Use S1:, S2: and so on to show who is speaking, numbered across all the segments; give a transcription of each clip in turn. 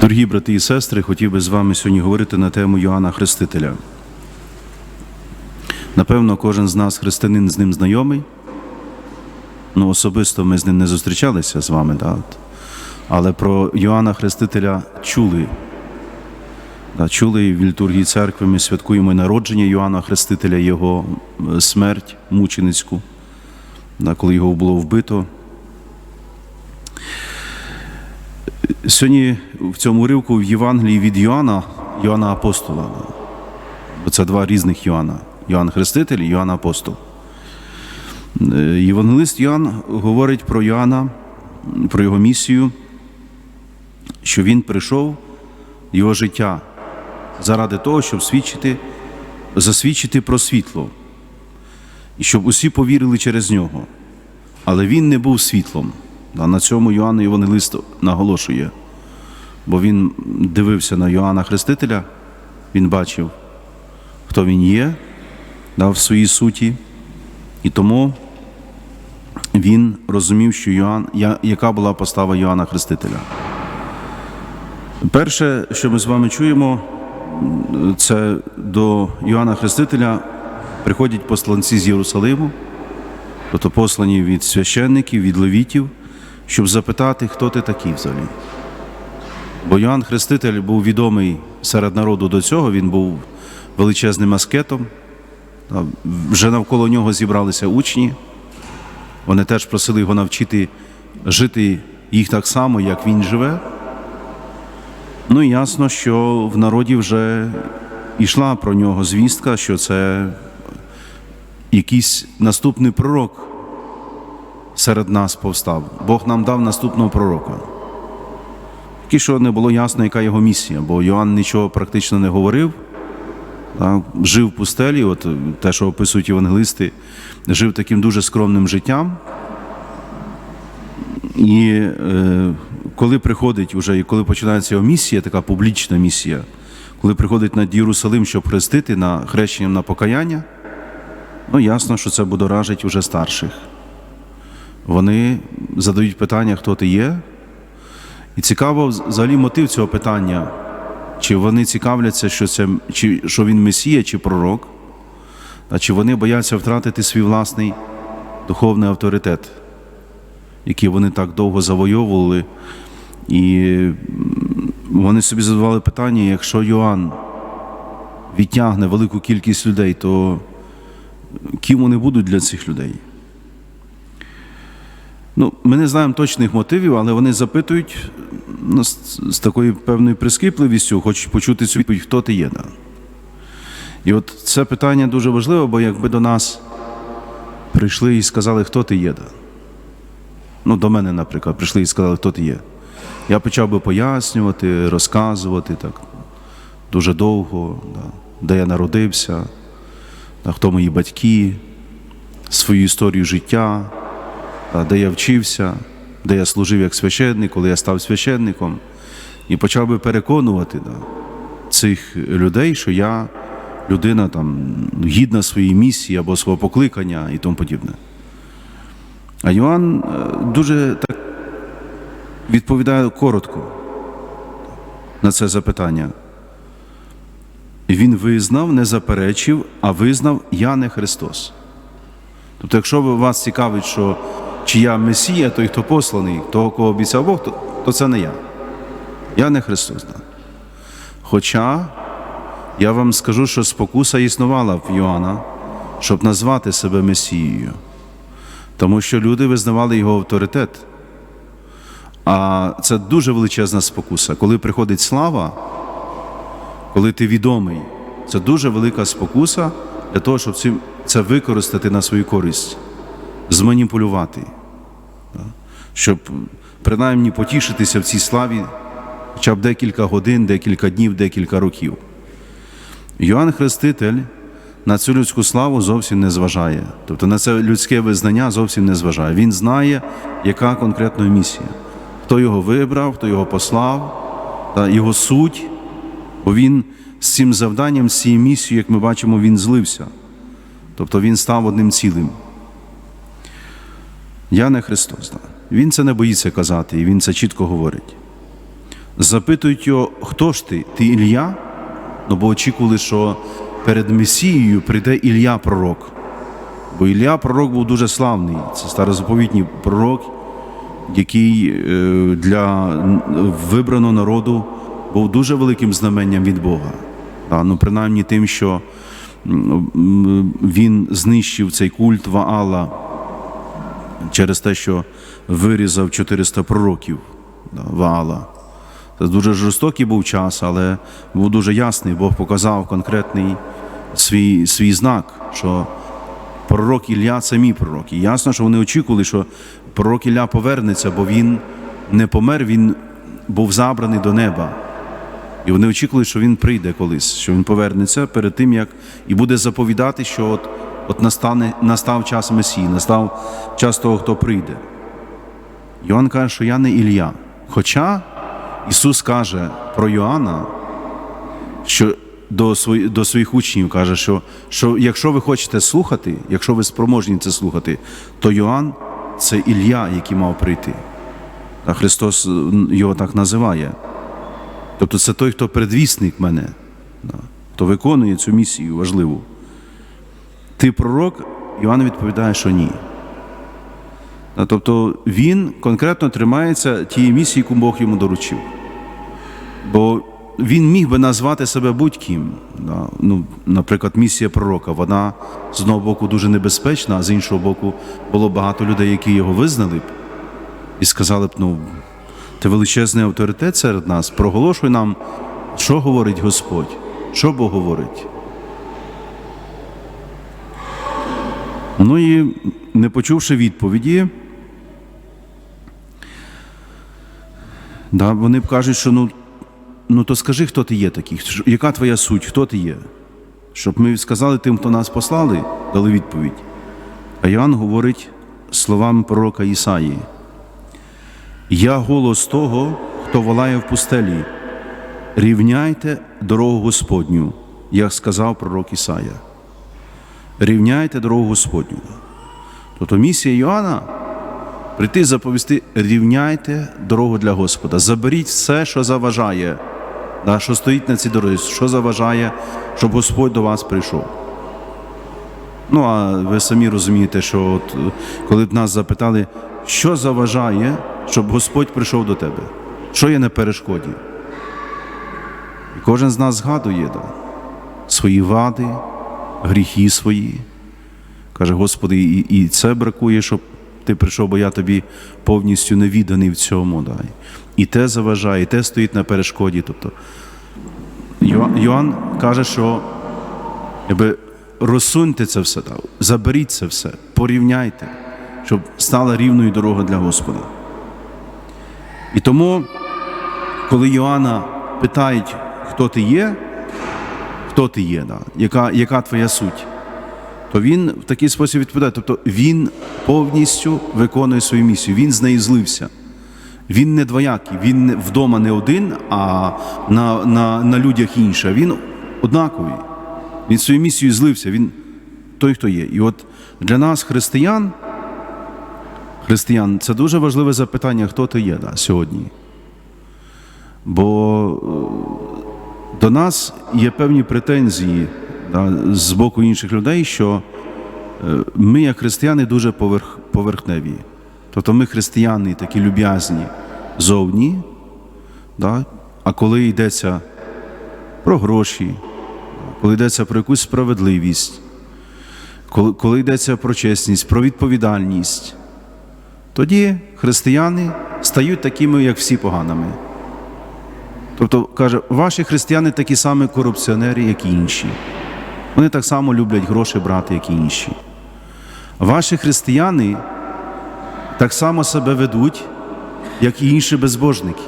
S1: Дорогі брати і сестри, хотів би з вами сьогодні говорити на тему Йоанна Хрестителя. Напевно, кожен з нас християнин з ним знайомий. Ну, особисто ми з ним не зустрічалися з вами, да? але про Йоанна Хрестителя чули. Да, чули в літургії церкви, ми святкуємо народження Йоанна Хрестителя, його смерть мученицьку, да, коли його було вбито. Сьогодні в цьому уривку в Євангелії від Йоанна, Йоанна Апостола. Бо це два різних Йоанна. Йоанн Хреститель і Йоанн Апостол. Е, Євангелист Йоанн говорить про Йоанна, про його місію, що він прийшов його життя заради того, щоб свідчити, засвідчити про світло, і щоб усі повірили через нього. Але він не був світлом. А на цьому Йоанн Євангелист наголошує, бо він дивився на Йоанна Хрестителя, він бачив, хто він є, да, в своїй суті, і тому він розумів, що Йоанн, яка була постава Йоанна Хрестителя. Перше, що ми з вами чуємо, це до Йоанна Хрестителя приходять посланці з Єрусалиму, тобто послані від священників, від левітів, щоб запитати, хто ти такий взагалі. Бо Йоанн Хреститель був відомий серед народу до цього, він був величезним аскетом. Вже навколо нього зібралися учні. Вони теж просили його навчити жити їх так само, як він живе. Ну і ясно, що в народі вже йшла про нього звістка, що це якийсь наступний пророк серед нас повстав. Бог нам дав наступного пророка. Тільки що не було ясно, яка його місія, бо Йоанн нічого практично не говорив, так, жив в пустелі, от те, що описують євангелисти, жив таким дуже скромним життям. І е, коли приходить уже, і коли починається його місія, така публічна місія, коли приходить над Єрусалим, щоб хрестити на хрещенням на покаяння, ну ясно, що це будоражить уже старших. Вони задають питання, хто ти є. І цікаво взагалі мотив цього питання, чи вони цікавляться, що, це, чи, що він месія чи пророк, а чи вони бояться втратити свій власний духовний авторитет, який вони так довго завойовували. І вони собі задавали питання, якщо Йоанн відтягне велику кількість людей, то ким вони будуть для цих людей? Ну, ми не знаємо точних мотивів, але вони запитують ну, з, такою певною прискіпливістю, хочуть почути цю відповідь, хто ти є. І от це питання дуже важливе, бо якби до нас прийшли і сказали, хто ти є. Ну, до мене, наприклад, прийшли і сказали, хто ти є. Я почав би пояснювати, розказувати так дуже довго, да, де я народився, да, хто мої батьки, свою історію життя, де я вчився, де я служив як священник, коли я став священником, і почав би переконувати да, цих людей, що я людина там, гідна своєї місії або свого покликання і тому подібне. А Йоанн е, дуже так відповідає коротко на це запитання. Він визнав, не заперечив, а визнав Я не Христос. Тобто, якщо вас цікавить, що чи я Месія, той, хто посланий, того, кого обіцяв Бог, то, то це не я. Я не Христос. Да. Хоча я вам скажу, що спокуса існувала в Йоанна, щоб назвати себе Месією, тому що люди визнавали його авторитет. А це дуже величезна спокуса. Коли приходить слава, коли ти відомий, це дуже велика спокуса для того, щоб це використати на свою користь, зманіпулювати, щоб принаймні потішитися в цій славі хоча б декілька годин, декілька днів, декілька років. Йоанн Хреститель на цю людську славу зовсім не зважає. Тобто на це людське визнання зовсім не зважає. Він знає, яка конкретна місія, хто його вибрав, хто його послав, та його суть, бо він з цим завданням, з цією місією, як ми бачимо, він злився. Тобто він став одним цілим. Я не Христос. Він це не боїться казати, і він це чітко говорить. запитують його, хто ж ти? Ти Ілля? Ну, бо очікували, що перед Месією прийде Ілля пророк. Бо Ілля пророк був дуже славний. Це старозаповітній пророк, який е, для вибраного народу був дуже великим знаменням від Бога. Ну, принаймні тим, що він знищив цей культ Ваала через те, що вирізав 400 пророків Ваала. Це дуже жорстокий був час, але був дуже ясний. Бог показав конкретний свій, свій знак, що пророк Ілля це мій пророк. І ясно, що вони очікували, що пророк Ілля повернеться, бо він не помер, він був забраний до неба. І вони очікували, що він прийде колись, що він повернеться перед тим, як і буде заповідати, що от, от настане, настав час Месії, настав час того, хто прийде. Йоанн каже, що я не Ілля. Хоча Ісус каже про Йоанна, що до, свої, до своїх учнів каже, що, що якщо ви хочете слухати, якщо ви спроможні це слухати, то Йоанн це Ілля, який мав прийти. А Христос е, його так називає. Тобто це той, хто предвісник мене, хто виконує цю місію важливу. Ти пророк, Іоанн відповідає, що ні. Тобто він конкретно тримається тієї місії, яку Бог йому доручив. Бо він міг би назвати себе будь-ким. Ну, наприклад, місія пророка, вона з одного боку дуже небезпечна, а з іншого боку, було багато людей, які його визнали б і сказали б, ну, ти величезний авторитет серед нас, проголошуй нам, що говорить Господь, що Бог говорить. Ну і не почувши відповіді, да, вони б кажуть, що ну, ну то скажи, хто ти є такий, яка твоя суть, хто ти є? Щоб ми сказали тим, хто нас послали, дали відповідь. А Іоанн говорить словами пророка Ісаї. Я голос того, хто волає в пустелі. Рівняйте дорогу Господню, як сказав пророк Ісая. Рівняйте дорогу Господню. Тобто місія Йоанна прийти заповісти, рівняйте дорогу для Господа. Заберіть все, що заважає, да, що стоїть на цій дорозі, що заважає, щоб Господь до вас прийшов. Ну, а ви самі розумієте, що от, коли б нас запитали, що заважає, щоб Господь прийшов до тебе, що є на перешкоді? І кожен з нас згадує да, свої вади, гріхи свої. Каже, Господи, і, і це бракує, щоб ти прийшов, бо я тобі повністю не відданий в цьому. Да. І те заважає, і те стоїть на перешкоді. Тобто, Йоанн, каже, що якби, розсуньте це все, так, заберіть це все, порівняйте, щоб стала рівною дорога для Господа. І тому, коли Йоанна питають, хто ти є, хто ти є, да, яка, яка твоя суть, то він в такий спосіб відповідає. Тобто він повністю виконує свою місію, він з неї злився. Він не двоякий, він вдома не один, а на, на, на людях інше. Він однаковий. Він свою місію злився, він той, хто є. І от для нас, християн, християн, це дуже важливе запитання, хто ти є да, сьогодні. Бо е, до нас є певні претензії да, з боку інших людей, що е, ми, як християни, дуже поверх, поверхневі. Тобто ми християни такі люб'язні зовні, да, а коли йдеться про гроші, коли йдеться про якусь справедливість, коли, коли йдеться про чесність, про відповідальність, тоді християни стають такими, як всі поганими. Тобто, каже, ваші християни такі самі корупціонери, як і інші. Вони так само люблять гроші брати, як і інші. Ваші християни так само себе ведуть, як і інші безбожники.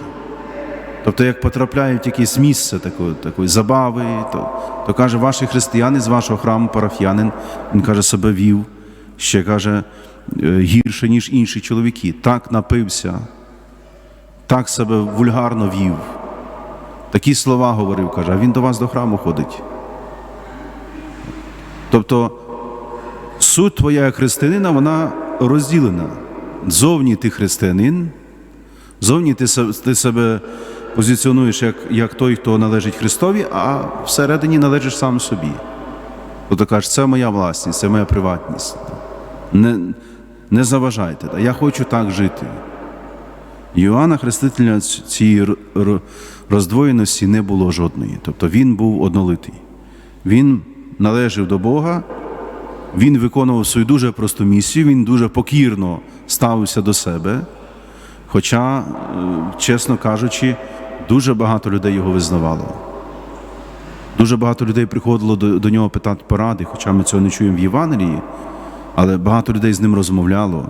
S1: Тобто, як потрапляють в якесь місце такої, такої забави, то, то каже, ваші християни з вашого храму, парафіянин, він каже, себе вів, ще каже, е, гірше, ніж інші чоловіки. Так напився, так себе вульгарно вів. Такі слова говорив, каже, а він до вас до храму ходить. Тобто суть твоя як християнина, вона розділена. Зовні ти християнин, зовні ти, ти себе позиціонуєш як, як той, хто належить Христові, а всередині належиш сам собі. Тобто кажеш, це моя власність, це моя приватність. Не, не заважайте, я хочу так жити. Йоанна Хрестителя цієї роздвоєності не було жодної. Тобто він був однолитий. Він належав до Бога, він виконував свою дуже просту місію, він дуже покірно ставився до себе. Хоча, е, чесно кажучи, дуже багато людей його визнавало. Дуже багато людей приходило до, до нього питати поради, хоча ми цього не чуємо в Євангелії, але багато людей з ним розмовляло.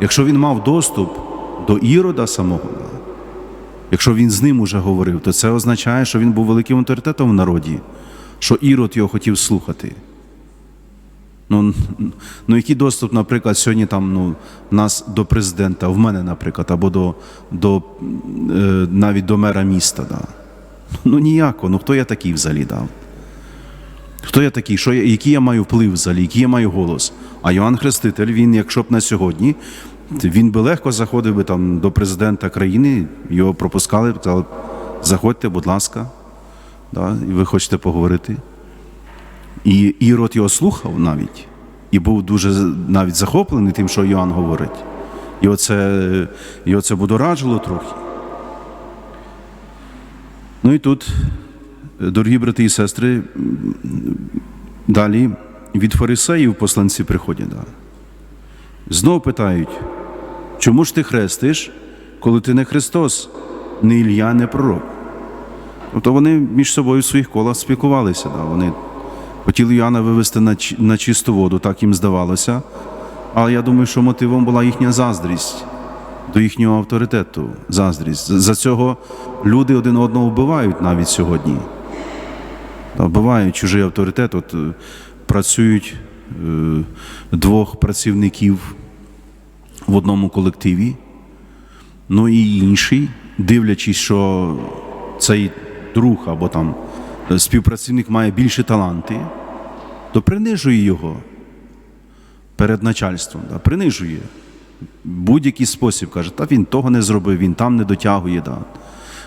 S1: Якщо він мав доступ до Ірода самого, якщо він з ним уже говорив, то це означає, що він був великим авторитетом в народі, що Ірод його хотів слухати. Ну, ну який доступ, наприклад, сьогодні там ну, нас до президента, в мене, наприклад, або до, до е, навіть до мера міста. Да. Ну ніякого. Ну хто я такий взагалі дав? Хто я такий? Що я, який я маю вплив взагалі, який я маю голос? А Йоанн Хреститель, він, якщо б на сьогодні, він би легко заходив би там до президента країни, його пропускали, казали, заходьте, будь ласка, да, і ви хочете поговорити. І Ірод його слухав навіть, і був дуже навіть захоплений тим, що Йоанн говорить. І оце, і оце будоражило трохи. Ну і тут, дорогі брати і сестри, далі від фарисеїв посланці приходять. Да. Знов питають, чому ж ти хрестиш, коли ти не Христос, не Ілля, не пророк? Тобто вони між собою в своїх колах спілкувалися. Да. Вони хотіли Іоанна вивести на, на чисту воду, так їм здавалося. Але я думаю, що мотивом була їхня заздрість до їхнього авторитету, заздрість. За- цього люди один одного вбивають навіть сьогодні. Вбивають чужий авторитет. От е, працюють двох працівників в одному колективі, ну і інший, дивлячись, що цей друг або там е, співпрацівник має більше таланти, то принижує його перед начальством, да, принижує. Будь-який спосіб каже, та він того не зробив, він там не дотягує. Да.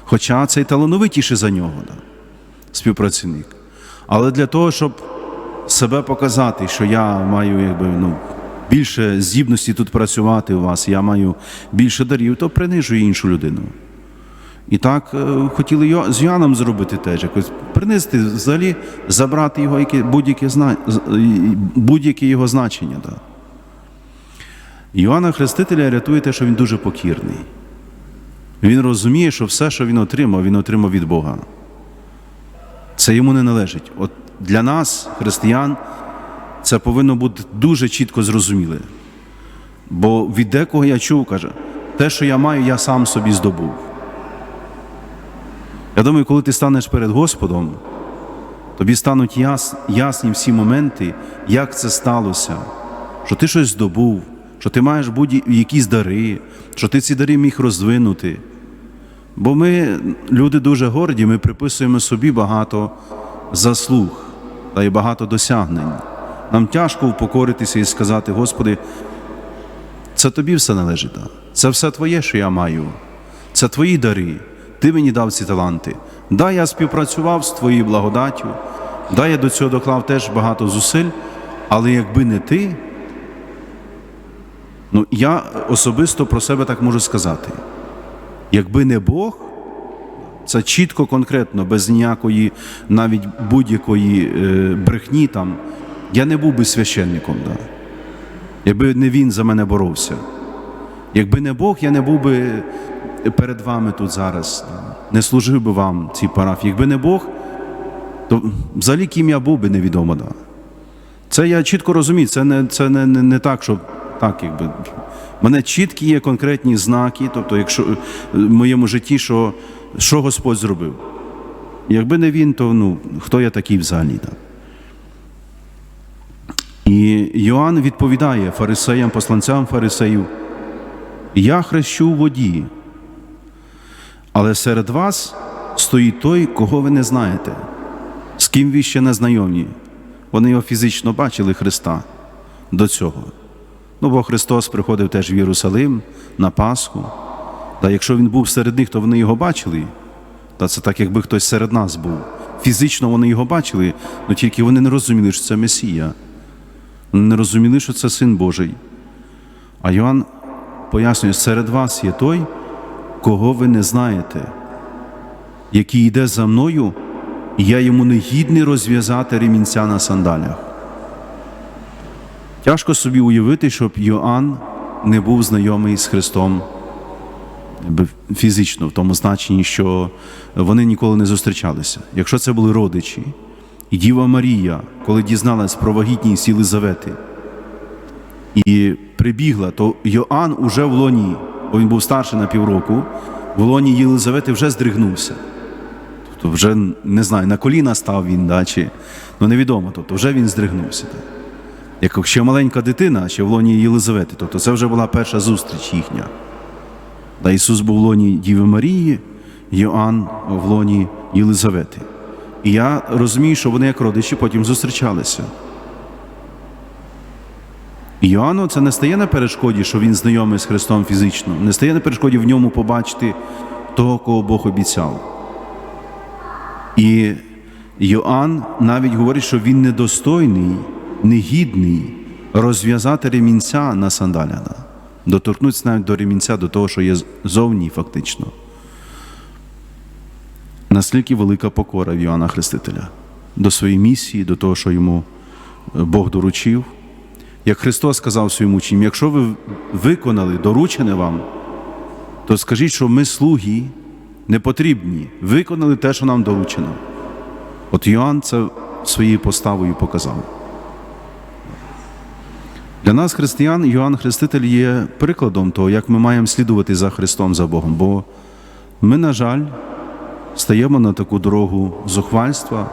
S1: Хоча цей талановитіший за нього, да, співпрацівник. Але для того, щоб себе показати, що я маю якби, ну, більше здібності тут працювати у вас, я маю більше дарів, то принижує іншу людину. І так е, хотіли з Йоанном зробити теж, якось принести, взагалі забрати його яке, будь-яке, і- будь-яке його значення. Да. Іоанна Хрестителя рятує те, що він дуже покірний. Він розуміє, що все, що він отримав, він отримав від Бога. Це йому не належить. От для нас, християн, це повинно бути дуже чітко зрозуміле. Бо від декого я чув, каже, те, що я маю, я сам собі здобув. Я думаю, коли ти станеш перед Господом, тобі стануть яс, ясні всі моменти, як це сталося, що ти щось здобув, що ти маєш будь-якісь дари, що ти ці дари міг розвинути. Бо ми, люди дуже горді, ми приписуємо собі багато заслуг та й багато досягнень. Нам тяжко впокоритися і сказати, Господи, це тобі все належить. Це все твоє, що я маю. Це твої дари. Ти мені дав ці таланти. Да, я співпрацював з твоєю благодаттю, да, я до цього доклав теж багато зусиль, але якби не ти, ну я особисто про себе так можу сказати. Якби не Бог, це чітко, конкретно, без ніякої навіть будь-якої е, брехні там, я не був би священником. Да. Якби не він за мене боровся. Якби не Бог, я не був би перед вами тут зараз, не служив би вам цій парафії. Якби не Бог, то взагалі ким я був би невідомо. Да. Це я чітко розумію, це не, це не, не, не так, що так, якби. В мене чіткі є конкретні знаки, тобто, якщо е, в моєму житті, що, що Господь зробив. Якби не він, то ну, хто я такий взагалі? Да. І Йоанн відповідає фарисеям, посланцям фарисеїв, я хрещу в воді, але серед вас стоїть той, кого ви не знаєте, з ким ви ще не знайомі. Вони його фізично бачили Христа до цього. Ну, бо Христос приходив теж в Єрусалим на Пасху. Та якщо він був серед них, то вони його бачили. Та це так, якби хтось серед нас був. Фізично вони його бачили, але тільки вони не розуміли, що це Месія. Вони не розуміли, що це Син Божий. А Йоанн пояснює, серед вас є той, кого ви не знаєте, який йде за мною, і я йому не гідний розв'язати ремінця на сандалях. Тяжко собі уявити, щоб Йоанн не був знайомий з Христом фізично, в тому значенні, що вони ніколи не зустрічалися. Якщо це були родичі, і Діва Марія, коли дізналась про вагітність Єлизавети, і прибігла, то Йоанн уже в лоні, бо він був старший на півроку, в лоні Єлизавети вже здригнувся. Тобто вже не знаю, на коліна став він, да, чи ну невідомо, тобто вже він здригнувся. Так. Як ще маленька дитина, ще в лоні Єлизавети, тобто це вже була перша зустріч їхня. Да, Ісус був в лоні Діви Марії, Йоанн в лоні Єлизавети. І я розумію, що вони як родичі потім зустрічалися. І Йоанну це не стає на перешкоді, що він знайомий з Христом фізично, не стає на перешкоді в ньому побачити того, кого Бог обіцяв. І Йоанн навіть говорить, що він недостойний, негідний розв'язати ремінця на сандаляна, доторкнутися навіть до ремінця, до того, що є зовні фактично. Наскільки велика покора в Йоанна Хрестителя до своєї місії, до того, що йому е, Бог доручив. Як Христос сказав своїм учням, якщо ви виконали доручене вам, то скажіть, що ми слуги не потрібні, виконали те, що нам доручено. От Йоанн це своєю поставою показав. Для нас, християн, Йоанн Хреститель є прикладом того, як ми маємо слідувати за Христом, за Богом. Бо ми, на жаль, стаємо на таку дорогу зухвальства,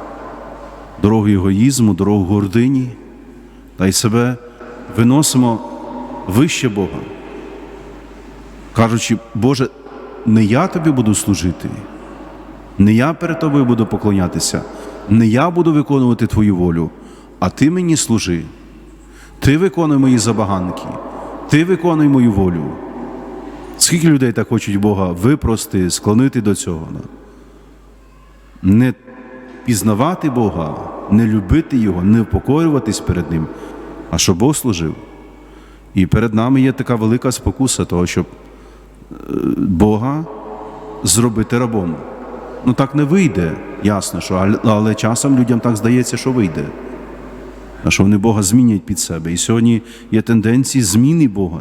S1: дорогу егоїзму, дорогу гордині, та й себе виносимо вище Бога, кажучи, Боже, не я тобі буду служити, не я перед тобою буду поклонятися, не я буду виконувати Твою волю, а Ти мені служи. Ти виконуй мої забаганки, Ти виконуй мою волю. Скільки людей так хочуть Бога випрости, склонити до цього? Не пізнавати Бога, не любити Його, не впокорюватись перед Ним, а щоб Бог служив. І перед нами є така велика спокуса того, щоб е, Бога зробити рабом. Ну так не вийде, ясно, що, але часом людям так здається, що вийде. А що вони Бога змінять під себе. І сьогодні є тенденції зміни Бога.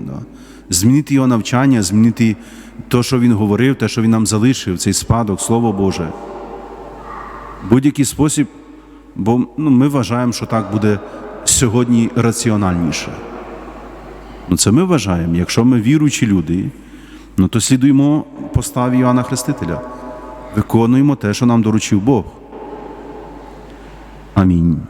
S1: Змінити його навчання, змінити те, що він говорив, те, що він нам залишив, цей спадок, Слово Боже. Будь-який спосіб, бо ну, ми вважаємо, що так буде сьогодні раціональніше. Ну, це ми вважаємо. Якщо ми віруючі люди, ну то слідуємо поставі Іоанна Хрестителя. Виконуємо те, що нам доручив Бог. Амінь.